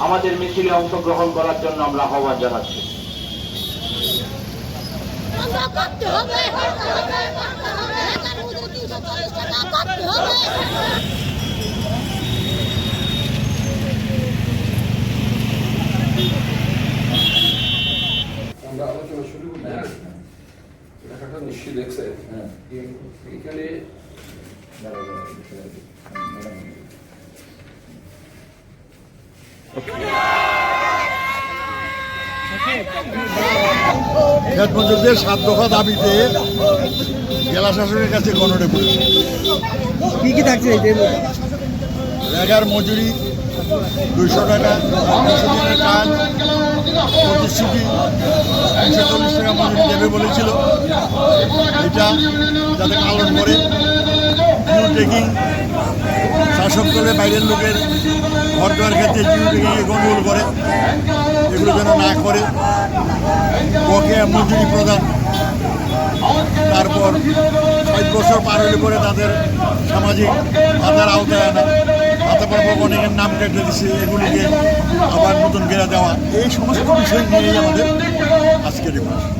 আমাদের মিছিলে অংশগ্রহণ করার জন্য আমরা আহ্বান জানাচ্ছি। আমরা এখানে আলোচনা শুরু করি দেখছে এখানে খেত মজুরদের সাত দফা দাবিতে জেলা শাসকের কাছে গণরে করেছে। কি কি থাকছে রেগার মজুরি দুইশো টাকা দুশো দিনের কাজ প্রতিশ্রুতি একশো চল্লিশ টাকা মজুরি দেবে বলেছিল। এটা যাতে পালন করে। জিও টেকিং শাসক দলে বাইরের লোকের ঘর দেওয়ার ক্ষেত্রে জিও টেকিংয়ে গন্ডগোল করে। এগুলো যেন না করে। বকেয়া মজুরি প্রদান। তারপর ষাট বছর পার হলে পরে তাদের সামাজিক ভাতার আওতায় আনা। ভাতা অনেকের নাম কেটে দিচ্ছে এগুলিকে আবার নতুন ঘেরা দেওয়া। এই সমস্ত বিষয় নিয়েই আমাদের আজকের অনুষ্ঠান।